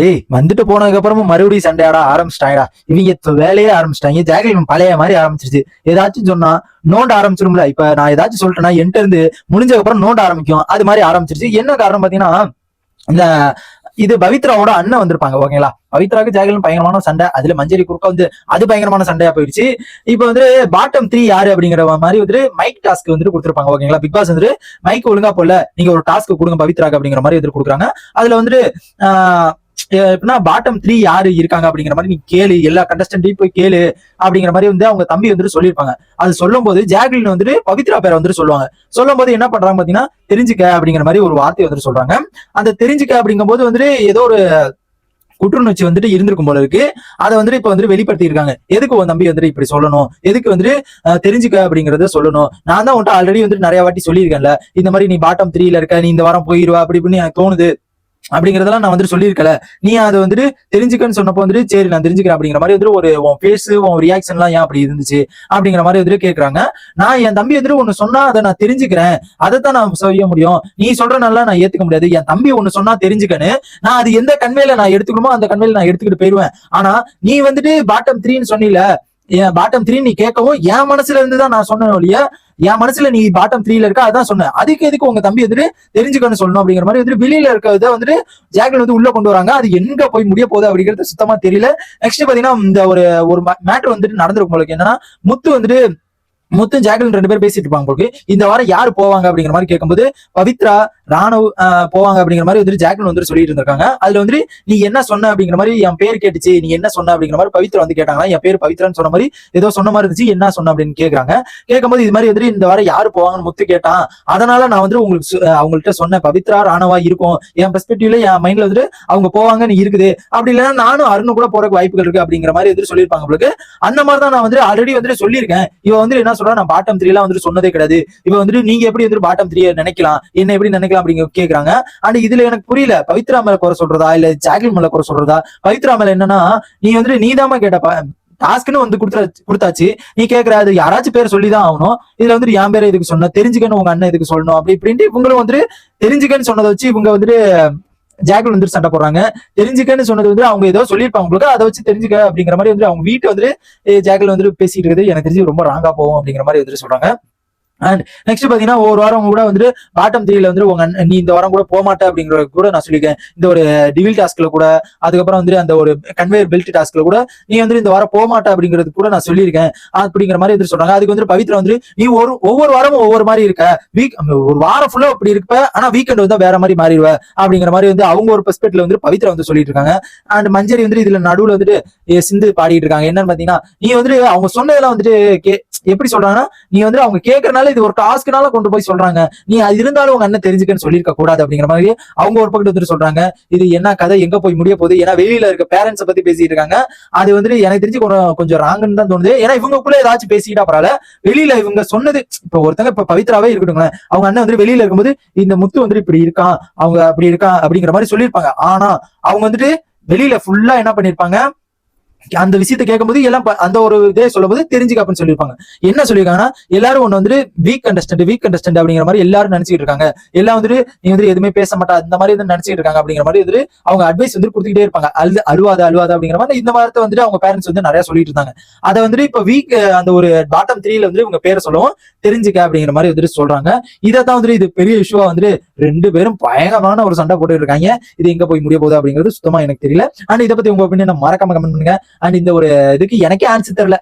டே வந்துட்டு போனதுக்கு அப்புறமும் மறுபடியும் சண்டையாட ஆரம்பிச்சிட்டாங்கடா. இவங்க வேலையே ஆரம்பிச்சிட்டாங்க. ஜாக்லின் பழைய மாதிரி ஆரம்பிச்சிருச்சு. ஏதாச்சும் சொன்னா நோண்ட ஆரம்பிச்சிடும்ல இப்ப நான் ஏதாச்சும் சொல்லிட்டேன்னா என்கிட்ட இருந்து முடிஞ்சதுக்கு அப்புறம் நோண்ட ஆரம்பிக்கும். அது மாதிரி ஆரம்பிச்சிருச்சு. என்ன காரணம் பாத்தீங்கன்னா இந்த இது பவித்ராவோட அண்ணன் வந்திருப்பாங்க ஓகேங்களா? பவித்ராவுக்கு ஜாகலின் பயங்கரமான சண்டை. அதுல மஞ்சரி குறுக்க வந்து அது பயங்கரமான சண்டையா போயிடுச்சு. இப்போ வந்து பாட்டம் த்ரீ யாரு அப்படிங்கிற மாதிரி வந்து மைக் டாஸ்க் வந்துட்டு கொடுத்துருப்பாங்க ஓகேங்களா? பிக் பாஸ் வந்துட்டு மைக் ஒழுங்கா போல நீங்க ஒரு டாஸ்க் கொடுங்க பவித்ராக்கு அப்படிங்கிற மாதிரி வந்துட்டு கொடுக்குறாங்க. அதுல வந்துட்டு எப்படின்னா பாட்டம் த்ரீ யாரு இருக்காங்க அப்படிங்கிற மாதிரி நீ கேளு. எல்லா கண்டஸ்டன்டையும் போய் கேளு அப்படிங்கிற மாதிரி வந்து அவங்க தம்பி வந்துட்டு சொல்லியிருப்பாங்க. அது சொல்லும் போது ஜாக்லின் வந்துட்டு பவித்ரா பேரை வந்துட்டு சொல்லுவாங்க. சொல்லும் போது என்ன பண்றாங்க பாத்தீங்கன்னா தெரிஞ்சுக்க அப்படிங்கிற மாதிரி ஒரு வார்த்தை வந்துட்டு சொல்றாங்க. அந்த தெரிஞ்சுக்க அப்படிங்கும் போது வந்துட்டு ஏதோ ஒரு குற்றுணர்ச்சி வந்துட்டு இருந்திருக்கும் போல இருக்கு. அதை வந்துட்டு இப்ப வந்துட்டு வெளிப்படுத்தி இருக்காங்க. எதுக்கு உன் தம்பி வந்துட்டு இப்படி சொல்லணும்? எதுக்கு வந்துட்டு தெரிஞ்சுக்க அப்படிங்கறத சொல்லணும்? நான் தான் உன்ட்ட ஆல்ரெடி வந்துட்டு நிறைய வாட்டி சொல்லியிருக்கேன்ல. இந்த மாதிரி நீ பாட்டம் த்ரீல இருக்க நீ இந்த வாரம் போயிருவா அப்படி இப்படின்னு எனக்கு தோணுது. அப்படிங்கறதெல்லாம் நான் வந்துட்டு சொல்லியிருக்கல. நீ அதை வந்துட்டு தெரிஞ்சுக்கன்னு சொன்னப்போ வந்துட்டு சரி நான் தெரிஞ்சுக்கிறேன் அப்படிங்கிற மாதிரி வந்துட்டு ஒரு உன் ஃபேஸ் உன் ரியாக்ஷன் எல்லாம் ஏன் அப்படி இருந்துச்சு அப்படிங்கிற மாதிரி வந்துட்டு கேக்குறாங்க. நான் என் தம்பி வந்துட்டு ஒண்ணு சொன்னா அதை நான் தெரிஞ்சுக்கிறேன். அதை தான் நான் செய்ய முடியும். நீ சொல்றனால நான் ஏத்துக்க முடியாது. என் தம்பி ஒண்ணு சொன்னா தெரிஞ்சுக்கன்னு. நான் அது எந்த கண்மையில நான் எடுத்துக்கணுமோ அந்த கண்மையில நான் எடுத்துக்கிட்டு போயிருவேன். ஆனா நீ வந்துட்டு பாட்டம் த்ரீன்னு சொன்னீல என் பாட்டம் த்ரீ நீ கேட்கவும் என் மனசுல இருந்து தான் நான் சொன்னேன் ஒழிய என் மனசுல நீ பாட்டம் த்ரீல இருக்க? அதான் சொன்னேன். அதுக்கு எதுக்கு உங்க தம்பி வந்துட்டு தெரிஞ்சுக்கணும் சொல்லணும் அப்படிங்கிற மாதிரி வந்துட்டு வெளியில இருக்கிறத வந்துட்டு ஜாக்லின் வந்து உள்ள கொண்டு வராங்க. அது எங்க போய் முடிய போகுது அப்படிங்கிறது சுத்தமா தெரியல. நெக்ஸ்ட் பாத்தீங்கன்னா இந்த ஒரு ஒரு மேட்டர் வந்துட்டு நடந்திருக்கும் உங்களுக்கு. என்னன்னா முத்து வந்துட்டு முத்து ஜாக்லின் ரெண்டு பேரும் பேசிட்டு இருப்பாங்க உங்களுக்கு. இந்த வாரம் யாரு போவாங்க அப்படிங்கிற மாதிரி கேட்கும்போது பவித்ரா ராணுவ ஆஹ், போவாங்க அப்படிங்கிற மாதிரி வந்துட்டு ஜாக்லின் வந்துட்டு சொல்லிட்டு இருந்திருக்காங்க அதுல வந்துட்டு நீ என்ன சொன்ன அப்படிங்கிற மாதிரி என் பேர் கேட்டுச்சு நீ என்ன சொன்ன அப்படிங்கிற மாதிரி பவித்ரா வந்து கேட்டாங்களா என் பேர் பவித்ரான்னு சொன்ன மாதிரி ஏதோ சொன்ன மாதிரி இருந்துச்சு என்ன சொன்ன அப்படின்னு கேட்கறாங்க கேட்கும்போது இது மாதிரி வந்துட்டு இந்த வாரம் யாரு போவாங்கன்னு முத்து கேட்டான். அதனால நான் வந்துட்டு உங்களுக்கு அவங்கள்ட்ட சொன்னேன் பவித்ரா ராணவா இருக்கும். என் பெர்ஸ்பெக்டிவ்ல என் மைண்ட்ல வந்துட்டு அவங்க போவாங்கன்னு இருக்குது. அப்படி இல்லைன்னா நானும் அருண் கூட போறதுக்கு வாய்ப்புகள் இருக்கு அப்படிங்கிற மாதிரி வந்துட்டு சொல்லியிருப்பாங்க உங்களுக்கு அந்த மாதிரி தான் நான் வந்துட்டு ஆல்ரெடி வந்துட்டு சொல்லியிருக்கேன். இவ வந்துட்டு என்ன சொல்றா நான் பாட்டம் த்ரீ எல்லாம் வந்துட்டு சொன்னதே கிடையாது. இவ வந்துட்டு நீங்க எப்படி வந்துட்டு பாட்டம் த்ரீ நினைக்கலாம் என்ன எப்படி நினைக்கலாம் அப்படிங்க கேக்குறாங்க. அண்ட் இதுல எனக்கு புரியல. பவித்ரா மேல குறை சொல்றதா? இல்ல ஜாக்லின் மேல குறை சொல்றதா? பவித்ரா மேல என்னன்னா நீ வந்துட்டு நீதாம்மா கேட்டப்பா டாஸ்க்னு வந்து கொடுத்தா கொடுத்தாச்சு. நீ கேட்கற அது யாராச்சும் பேர் சொல்லிதான் ஆகணும். இதுல வந்துட்டு என் பேரை இதுக்கு சொன்ன? தெரிஞ்சுக்கன்னு உங்க அண்ணன் இதுக்கு சொல்லணும்? அப்படி இப்படின்ட்டு இவங்களும் வந்துட்டு தெரிஞ்சுக்கன்னு சொன்னதை வச்சு இவங்க வந்துட்டு ஜாக்லின் வந்துட்டு சண்டை போடுறாங்க. தெரிஞ்சுக்கன்னு சொன்னது வந்து அவங்க ஏதோ சொல்லியிருப்பாங்க உங்களுக்கு அதை வச்சு தெரிஞ்சுக்க அப்படிங்கிற மாதிரி வந்து அவங்க வீட்டு வந்துட்டு ஜாக்லின் வந்துட்டு பேசிட்டு இருக்குது. எனக்கு தெரிஞ்சு ரொம்ப ராங்கா போகும் அப்படிங்கிற மாதிரி வந்துட்டு சொல்றாங்க. அண்ட் நெக்ஸ்ட் பாத்தீங்கன்னா ஒரு வாரம் கூட வந்துட்டு பாட்டம் த்ரீல வந்து உங்க நீ இந்த வாரம் கூட போக மாட்டே அப்படிங்கிற கூட நான் சொல்லியிருக்கேன். இந்த ஒரு டிவில் டாஸ்க்ல கூட அதுக்கப்புறம் வந்துட்டு அந்த ஒரு கன்வேயர் பெல்ட் டாஸ்க்ல கூட நீ வந்துட்டு இந்த வாரம் போக மாட்டே அப்படிங்கிறது கூட நான் சொல்லியிருக்கேன். அப்படிங்கிற மாதிரி வந்துட்டு சொல்றாங்க. அதுக்கு வந்து பவித்ரா வந்து நீ ஒரு ஒவ்வொரு வாரமும் ஒவ்வொரு மாதிரி இருக்க. வீக் ஒரு வாரம் ஃபுல்லா அப்படி இருப்ப ஆனா வீக்கெண்ட் வந்து வேற மாதிரி மாறிடுவ. அப்படிங்கிற மாதிரி வந்து அவங்க ஒரு பெர்ஸ்பெக்ட்ல வந்து பவித்ரா வந்து சொல்லிட்டு இருக்காங்க. அண்ட் மஞ்சரி வந்து இதுல நடுவுல வந்துட்டு சிந்து பாடிட்டு இருக்காங்க. என்னன்னு பாத்தீங்கன்னா நீ வந்துட்டு அவங்க சொன்னதெல்லாம் வந்துட்டு கே- எப்படி சொல்றாங்கன்னா நீ வந்து அவங்க கேட்கறனால இது ஒரு டாஸ்க்னால கொண்டு போய் சொல்றாங்க. நீ அது இருந்தாலும் உங்க அண்ணன் தெரிஞ்சுக்கன்னு சொல்லியிருக்க கூடாது அப்படிங்கிற மாதிரி அவங்க ஒரு பக்கத்து வந்துட்டு சொல்றாங்க. இது என்ன கதை? எங்க போய் முடிய போகுது? ஏன்னா வெளியில இருக்க பேரண்ட்ஸை பத்தி பேசிட்டு இருக்காங்க. அது வந்துட்டு எனக்கு தெரிஞ்சு கொஞ்சம் கொஞ்சம் ராங்குன்னு தான் தோணுது. ஏன்னா இவங்களுக்குள்ள ஏதாச்சும் பேசிக்கிட்டா பரவாயில்ல. வெளியில இவங்க சொன்னது இப்ப ஒருத்தங்க இப்ப பவித்ராவே இருக்கட்டும் அவங்க அண்ணன் வந்துட்டு வெளியில இருக்கும்போது இந்த முத்து வந்துட்டு இப்படி இருக்கான் அவங்க அப்படி இருக்கான் அப்படிங்கிற மாதிரி சொல்லியிருப்பாங்க. ஆனா அவங்க வந்துட்டு வெளியில ஃபுல்லா என்ன பண்ணிருப்பாங்க அந்த விஷயத்தை கேட்கும்போது எல்லாம் ப- அந்த ஒரு இதே சொல்லும்போது தெரிஞ்சுக்க அப்படின்னு சொல்லியிருப்பாங்க. என்ன சொல்லியிருக்காங்கன்னா எல்லாரும் ஒன்று வந்துட்டு வீக் கண்டஸ்டன்ட் வீக் கண்டஸ்டன்ட் அப்படிங்கிற மாதிரி எல்லாரும் நினைச்சிட்டு இருக்காங்க. எல்லாம் வந்துட்டு நீ வந்து எதுவுமே பேச மாட்டா அந்த மாதிரி வந்து நினைச்சிட்டு இருக்காங்க அப்படிங்கிற மாதிரி வந்துட்டு அவங்க அட்வைஸ் வந்து கொடுத்துக்கிட்டே இருப்பாங்க. அழுது அழுவாத அழுவாத அப்படிங்கிற மாதிரி இந்த வாரத்தை வந்துட்டு அவங்க பேரண்ட்ஸ் வந்து நிறைய சொல்லிட்டு இருந்தாங்க. அதை வந்துட்டு இப்போ வீக் அந்த ஒரு பாட்டம் த்ரீல வந்து இவங்க பேரை சொல்லவும் தெரிஞ்சுக்க அப்படிங்கிற மாதிரி வந்துட்டு சொல்றாங்க. இதை தான் வந்துட்டு இது பெரிய இஷ்யூவா வந்துட்டு ரெண்டு பேரும் பயங்கரமான ஒரு சண்டை போட்டு இருக்காங்க. இது எங்க போய் முடிய போகுது அப்படிங்கிறது சுத்தமா எனக்கு தெரியல. அண்ட் இதை பத்தி உங்க ஒப்பீனியன் மறக்காம கமெண்ட் பண்ணுங்க. அண்ட் இந்த ஒரு இதுக்கு எனக்கே ஆன்சர் தெரியல